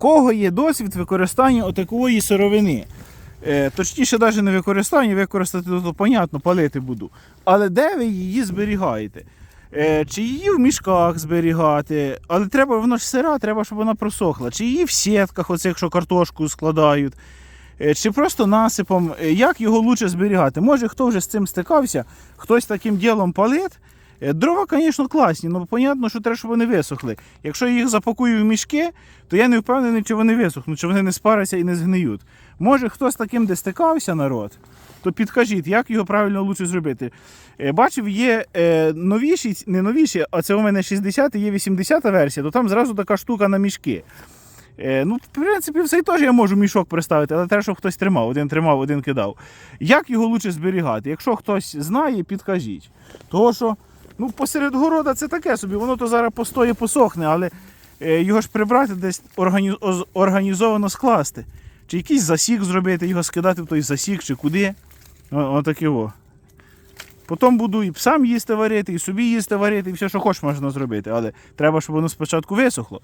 кого є досвід використання отакої сировини? Е, точніше, навіть не використання, використати то, то понятно, палити буду. Але де ви її зберігаєте? Е, чи її в мішках зберігати, але треба, воно ж сира, треба, щоб вона просохла. Чи її в сітках, оцих, що картошку складають, Е, чи просто насипом. Як його лучше зберігати? Може, хто вже з цим стикався, хтось таким ділом палить. Е, Дрова, звісно, класні, але понятно, що треба, щоб вони висохли. Якщо я їх запакую в мішки, то я не впевнений, чи вони висохнуть, чи вони не спаряться і не згниють. Може, хтось таким де стикався народ, то підкажіть, як його правильно лучше зробити. Е, Бачив, є е, новіші, не новіші, а це у мене 60 і є 80 версія, то там зразу така штука на мішки. Ну, в принципі, все теж я можу мішок приставити, але треба, щоб хтось тримав. Один тримав, один кидав. Як його лучше зберігати? Якщо хтось знає, підкажіть. Того що, ну, посеред города це таке собі, воно то зараз постоє посохне, але е, його ж прибрати десь органі... організовано скласти. Чи якийсь засік зробити, його скидати в той засік, чи куди. Отак Отаке о. Потім буду і псам їсти варити, і собі їсти варити, і все, що хочеш можна зробити. Але треба, щоб воно спочатку висохло.